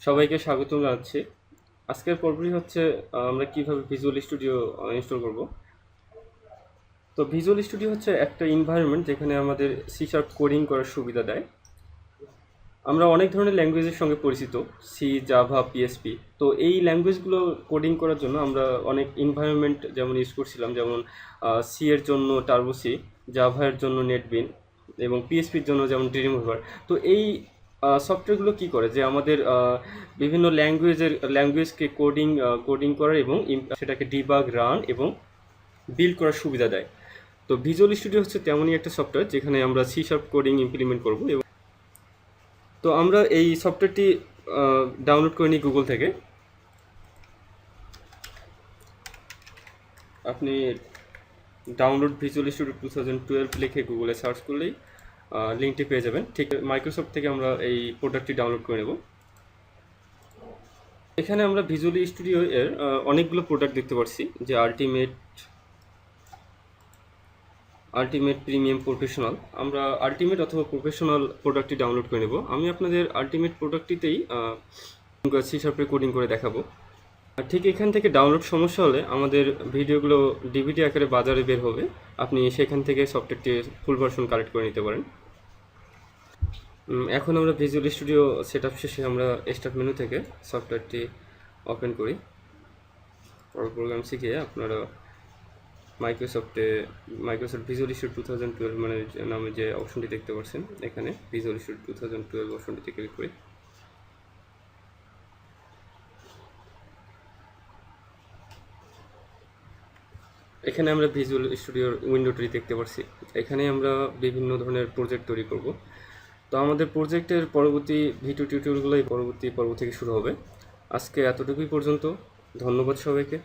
সবাইকে স্বাগত জানাচ্ছি। আজকের পর্বটি হচ্ছে আমরা কীভাবে ভিজুয়াল স্টুডিও ইনস্টল করব। তো ভিজুয়াল স্টুডিও হচ্ছে একটা এনভায়রনমেন্ট যেখানে আমাদের সি শার্প কোডিং করার সুবিধা দেয়। আমরা অনেক ধরনের ল্যাঙ্গুয়েজের সঙ্গে পরিচিত সি জাভা পিএসপি তো এই ল্যাঙ্গুয়েজগুলো কোডিং করার জন্য আমরা অনেক এনভায়রনমেন্ট যেমন ইউজ করছিলাম, যেমন সি এর জন্য টার্বো সি জাভার জন্য নেটবিন এবং পিএসপির জন্য যেমন ড্রিমোভার তো এই সফটওয়্যারগুলো কী করে? যে আমাদের বিভিন্ন ল্যাঙ্গুয়েজের ল্যাঙ্গুয়েজকে কোডিং কোডিং করার এবং সেটাকে ডিবাগ রান এবং বিল্ড করার সুবিধা দেয়। তো ভিজুয়াল স্টুডিও হচ্ছে তেমনই একটা সফটওয়্যার যেখানে আমরা সি শার্প কোডিং ইমপ্লিমেন্ট করব এবং তো আমরা এই সফটওয়্যারটি ডাউনলোড করে নিই গুগল থেকে। আপনি download visual studio two thousand twelve লিখে গুগলে সার্চ করলেই লিঙ্কটি পেয়ে যাবেন। ঠিক মাইক্রোসফট থেকে আমরা এই প্রোডাক্টটি ডাউনলোড করে নেব। এখানে আমরা ভিজুয়াল স্টুডিও এর অনেকগুলো প্রোডাক্ট দেখতে পাচ্ছি যে আলটিমেট আলটিমেট প্রিমিয়াম প্রফেশনাল আমরা আলটিমেট অথবা প্রফেশনাল প্রোডাক্টটি ডাউনলোড করে নেব। আমি আপনাদের আলটিমেট প্রোডাক্টটিতেই সি শার্পে কোডিং করে দেখাবো। ঠিক এখান থেকে ডাউনলোড সমস্যা হলে আমাদের ভিডিওগুলো ডিভিডি আকারে বাজারে বের হবে। আপনি সেখান থেকে সফটওয়্যারটি ফুল ভার্সন কালেক্ট করে নিতে পারেন। এখন আমরা ভিজুয়াল স্টুডিও সেট আপ শেষে আমরা স্টার্ট মেনু থেকে সফটওয়্যারটি ওপেন করি। প্রোগ্রাম শিখে আপনারা মাইক্রোসফটে Microsoft visual studio two thousand twelve মানে নামে যে অপশনটি দেখতে পাচ্ছেন, এখানে visual studio two thousand twelve অপশনটিতে ক্লিক করি এখানে আমরা ভিজুয়াল স্টুডিওর উইন্ডোটি দেখতে পাচ্ছি এখানে আমরা বিভিন্ন ধরনের প্রজেক্ট তৈরি করব। তো আমাদের প্রজেক্টের পরবর্তী ভিডিও টিউটোরিয়ালগুলো এই পরবর্তী পর্ব থেকে শুরু হবে। আজকে এতটুকুই পর্যন্ত। ধন্যবাদ সবাইকে।